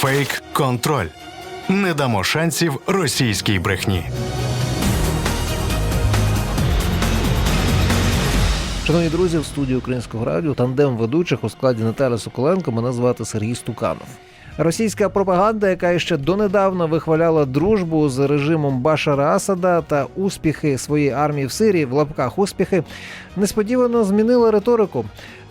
Фейк контроль. Не дамо шансів російській брехні. Шановні друзі, в студії Українського радіо тандем ведучих у складі Наталя Соколенко. Мене звати Сергій Стуканов. Російська пропаганда, яка ще донедавна вихваляла дружбу з режимом Башара Асада та успіхи своєї армії в Сирії в лапках успіхи, несподівано змінила риторику.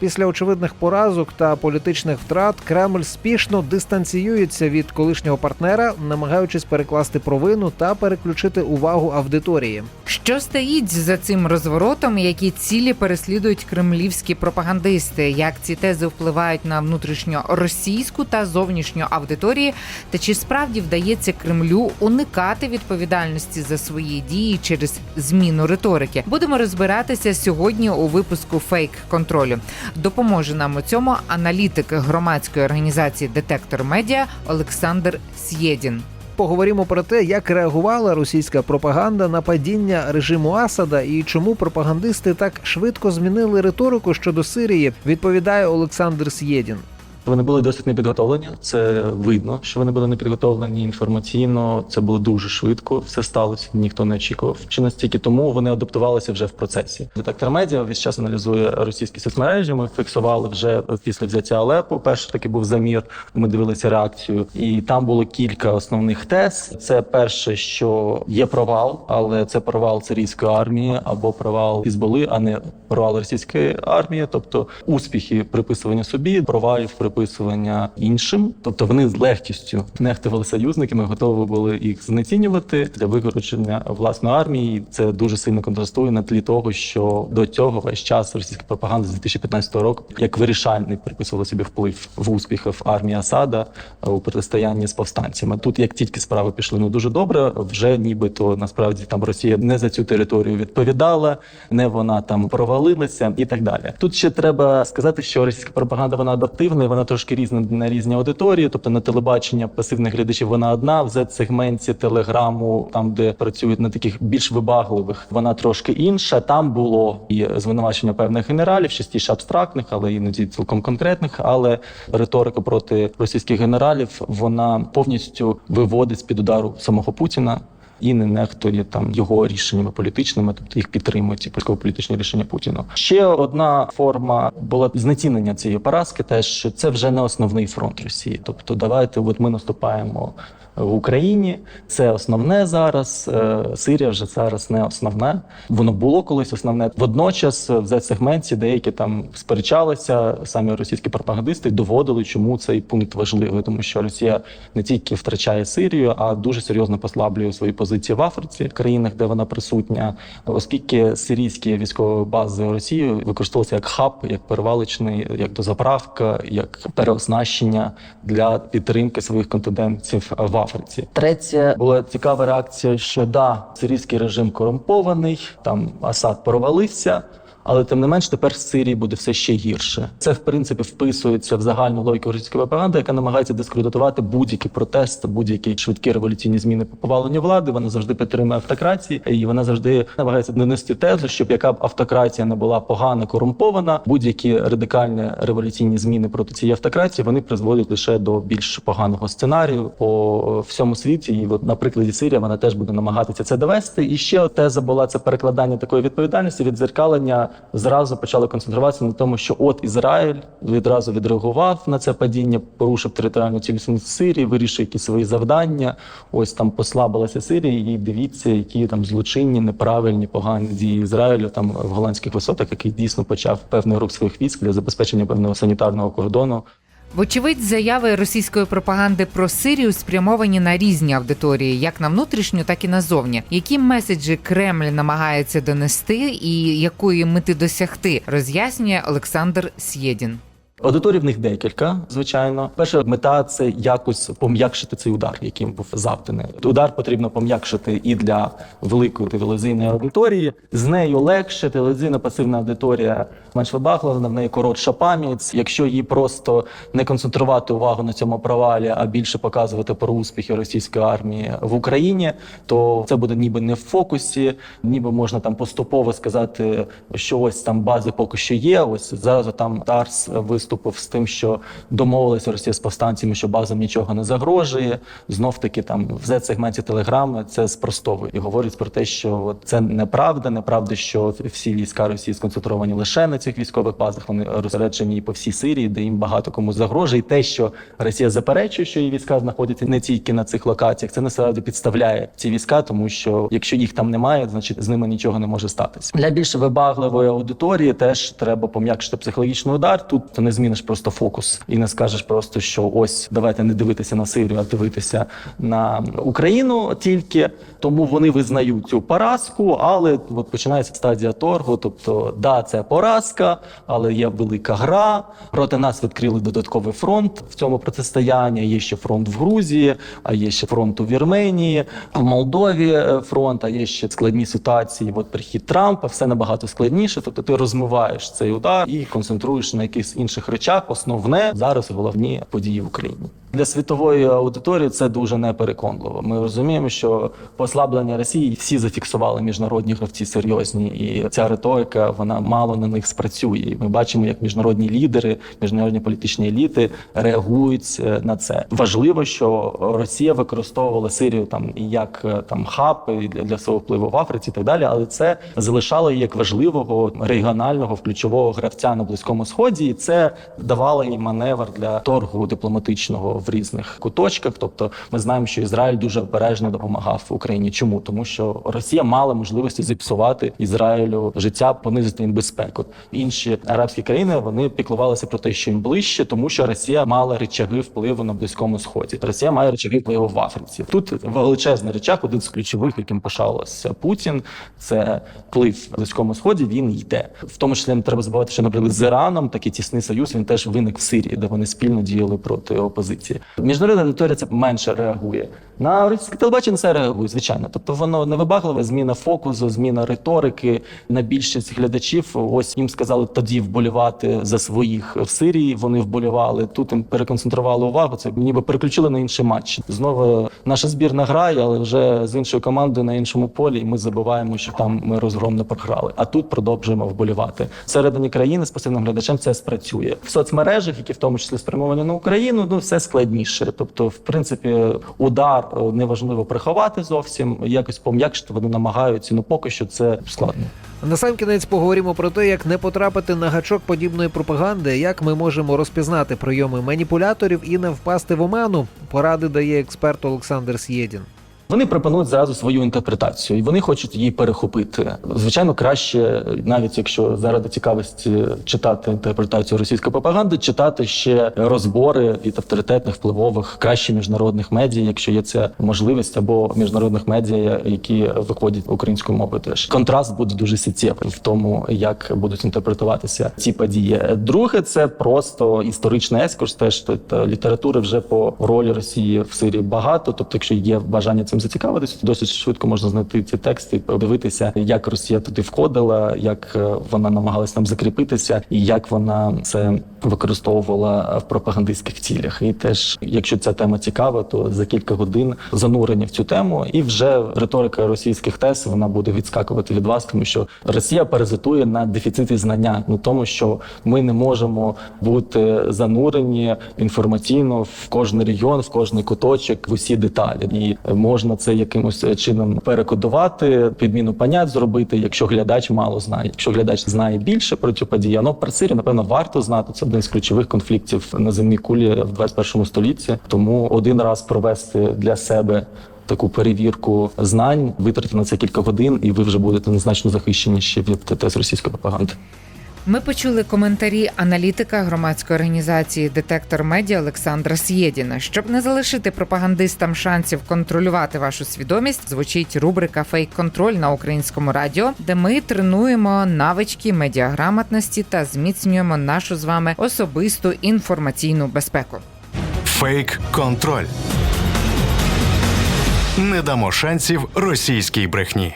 Після очевидних поразок та політичних втрат Кремль спішно дистанціюється від колишнього партнера, намагаючись перекласти провину та переключити увагу аудиторії. Що стоїть за цим розворотом? Які цілі переслідують кремлівські пропагандисти? Як ці тези впливають на внутрішньоросійську та зовнішню аудиторії? Та чи справді вдається Кремлю уникати відповідальності за свої дії через зміну риторики? Будемо розбиратися сьогодні у випуску фейк контролю. Допоможе нам у цьому аналітик громадської організації Детектор Медіа Олександр Сєдін. Поговоримо про те, як реагувала російська пропаганда на падіння режиму Асада і чому пропагандисти так швидко змінили риторику щодо Сирії. Відповідає Олександр Сєдін. Вони були досить непідготовлені. Це видно, що вони були непідготовлені інформаційно. Це було дуже швидко. Все сталося, ніхто не очікував. Чи настільки тому вони адаптувалися вже в процесі. Детектор медіа весь час аналізує російські соцмережі. Ми фіксували вже після взяття Алепу. Перший такий був замір. Ми дивилися реакцію, і там було кілька основних тез. Це перше, що є провал, але це провал сирійської армії або провал Хізболи, а не провал російської армії, тобто успіхи приписування собі, провалів приписування іншим. Тобто вони з легкістю нехтували союзниками, готові були їх знецінювати для викорочення власної армії. Це дуже сильно контрастує на тлі того, що до цього весь час російська пропаганда з 2015 року як вирішальний приписувала собі вплив в успіхах армії Асада у протистоянні з повстанцями. Тут як тільки справи пішли не дуже добре, вже нібито насправді там Росія не за цю територію відповідала, не вона там провалилася і так далі. Тут ще треба сказати, що російська пропаганда вона адаптивна, і вона трошки різна на різні аудиторії. Тобто на телебачення пасивних глядачів вона одна, в Z-сегменті телеграму, там де працюють на таких більш вибагливих, вона трошки інша. Там було і звинувачення певних генералів, частіше абстрактних, але іноді цілком конкретних. Але риторика проти російських генералів вона повністю виводить з під удару самого Путіна. І не нехтує там його рішеннями політичними, тобто їх підтримують ці політичні рішення Путіна. Ще одна форма була знецінення цієї поразки, теж що це вже не основний фронт Росії. Тобто, давайте, от ми наступаємо в Україні. Це основне зараз. е, Сирія вже зараз не основне. Воно було колись основне. Водночас в Z-сегменті деякі там сперечалися, самі російські пропагандисти доводили, чому цей пункт важливий, тому що Росія не тільки втрачає Сирію, а дуже серйозно послаблює свої позиції в Африці, країнах, де вона присутня, оскільки сирійські військові бази Росії використовуються як хаб, як перевалочний, як дозаправка, як переоснащення для підтримки своїх контингентів в Африці. Третє була цікава реакція, що да, сирійський режим корумпований, там Асад провалився. Але тим не менш, тепер в Сирії буде все ще гірше. Це в принципі вписується в загальну логіку російської пропаганди, яка намагається дискредитувати будь-які протести, будь-які швидкі революційні зміни по поваленню влади. Вона завжди підтримує автократії, і вона завжди намагається донести тезу, щоб яка б автократія не була погана, корумпована, будь-які радикальні революційні зміни проти цієї автократії вони призводять лише до більш поганого сценарію по всьому світі. І от на Сирії вона теж буде намагатися це довести. І ще теза була це перекладання такої відповідальності, відзеркалення зразу почали концентруватися на тому, що от Ізраїль відразу відреагував на це падіння, порушив територіальну цілісність Сирії, вирішив якісь свої завдання. Ось там послабилася Сирія, і дивіться, які там злочинні, неправильні, погані дії Ізраїлю там в голландських висотах, який дійсно почав певний рух своїх військ для забезпечення певного санітарного кордону. Вочевидь, заяви російської пропаганди про Сирію спрямовані на різні аудиторії, як на внутрішню, так і назовні. Які меседжі Кремль намагається донести і якої мети досягти, роз'яснює Олександр Сєдін. Аудиторій в них декілька, звичайно. Перша мета це якось пом'якшити цей удар, яким був завданий. Удар потрібно пом'якшити і для великої телевізійної аудиторії. З нею легше телевізійна пасивна аудиторія менш вибаглива, в неї коротша пам'ять. Якщо їй просто не концентрувати увагу на цьому провалі, а більше показувати про успіхи російської армії в Україні, то це буде ніби не в фокусі, ніби можна там поступово сказати, що ось там бази поки що є. Ось зараз там Тарс виступив з тим, що домовилися Росія з повстанцями, що базам нічого не загрожує. Знов таки там в Z-сегменті телеграми це спростовує і говорить про те, що це неправда, неправда, що всі війська Росії сконцентровані лише на цих військових базах. Вони розсереджені по всій Сирії, де їм багато кому загрожує. І те, що Росія заперечує, що її війська знаходяться не тільки на цих локаціях, це насправді підставляє ці війська, тому що якщо їх там немає, значить з ними нічого не може статися. Для більш вибагливої аудиторії теж треба пом'якшити психологічний удар. Тут ти не зміниш просто фокус і не скажеш просто, що ось давайте не дивитися на Сирію, а дивитися на Україну тільки. Тому вони визнають цю поразку, але от починається стадія торгу. Тобто, да, це поразка, але є велика гра. Проти нас відкрили додатковий фронт в цьому протистоянні. Є ще фронт в Грузії, а є ще фронт у Вірменії, в Молдові е, фронт, а є ще складні ситуації. От прихід Трампа, все набагато складніше. Тобто ти розмиваєш цей удар і концентруєш на якихось інших речах. Основне зараз головні події в Україні. Для світової аудиторії це дуже непереконливо. Ми розуміємо, що послаблення Росії всі зафіксували міжнародні гравці серйозні, і ця риторика вона мало на них спрацює. Ми бачимо, як міжнародні лідери, міжнародні політичні еліти реагують е, на це. Важливо, що Росія використовувала Сирію там і як е, там хаб для, для свого впливу в Африці, і так далі, але це залишало її як важливого регіонального ключового гравця на близькому сході, і це давало їй маневр для торгу дипломатичного в різних куточках. Тобто, ми знаємо, що Ізраїль дуже обережно допомагав Україні. Чому тому, що Росія мала можливості зіпсувати Ізраїлю життя, понизити їм безпеку. Інші арабські країни вони піклувалися про те, що їм ближче, тому що Росія мала речаги впливу на близькому сході. Росія має речаги впливу в Африці. Тут величезний речах, один з ключових, яким пишався Путін, це вплив на близькому сході. Він йде. В тому числі не треба забувати, що наприклад з Іраном такий тісний союз він теж виник в Сирії, де вони спільно діяли проти опозиції. Міжнародна аудиторія це менше реагує. На російське телебачення це реагує, звичайно. Тобто воно невибагливе, зміна фокусу, зміна риторики. На більшість глядачів ось їм сказали тоді вболівати за своїх в Сирії. Вони вболівали тут. Їм переконцентрували увагу. Це ніби переключили на інший матч. Знову наша збірна грає, але вже з іншою командою на іншому полі. І ми забуваємо, що там ми розгромно програли. А тут продовжуємо вболівати. Всередині країни з пасивним глядачем це спрацює в соцмережах, які в тому числі спрямовані на Україну. Ну все складніше. Тобто, в принципі, удар е, неважливо приховати зовсім, якось пом'якшити. Вони намагаються. Ну поки що це складно. Насамкінець поговоримо про те, як не потрапити на гачок подібної пропаганди, як ми можемо розпізнати прийоми маніпуляторів і не впасти в оману. Поради дає експерт Олександр Сєдін. Вони пропонують зразу свою інтерпретацію, і вони хочуть її перехопити. Звичайно, краще, навіть якщо заради цікавості читати інтерпретацію російської пропаганди, читати ще розбори від авторитетних впливових краще міжнародних медіа, якщо є ця можливість, або міжнародних медіа, які виходять українською мовою. Теж контраст буде дуже суттєвий в тому, як будуть інтерпретуватися ці події. Друге, це просто історичний ескурс. Теж тобто, літератури вже по ролі Росії в Сирії багато. Тобто, якщо є бажання цим зацікавитися, досить швидко можна знайти ці тексти, подивитися, як Росія туди входила, як е, вона намагалась там закріпитися, і як вона це використовувала в пропагандистських цілях. І теж, якщо ця тема цікава, то за кілька годин занурення в цю тему, і вже риторика російських тез вона буде відскакувати від вас, тому що Росія паразитує на дефіциті знання, ну тому що ми не можемо бути занурені інформаційно в кожний регіон, в кожний куточок, в усі деталі, і можна це якимось чином перекодувати, підміну понять зробити, якщо глядач мало знає. Якщо глядач знає більше про цю подію, ну про Сирію, напевно, варто знати. Це один з ключових конфліктів на земній кулі в 21 столітті. Тому один раз провести для себе. Таку перевірку знань витратити на це кілька годин, і ви вже будете значно захищеніші від тез російської пропаганди. Ми почули коментарі аналітика громадської організації Детектор Медіа Олександра Сєдіна. Щоб не залишити пропагандистам шансів контролювати вашу свідомість, звучить рубрика Фейк контроль на українському радіо, де ми тренуємо навички медіаграмотності та зміцнюємо нашу з вами особисту інформаційну безпеку. Фейк контроль. Не дамо шансів російській брехні.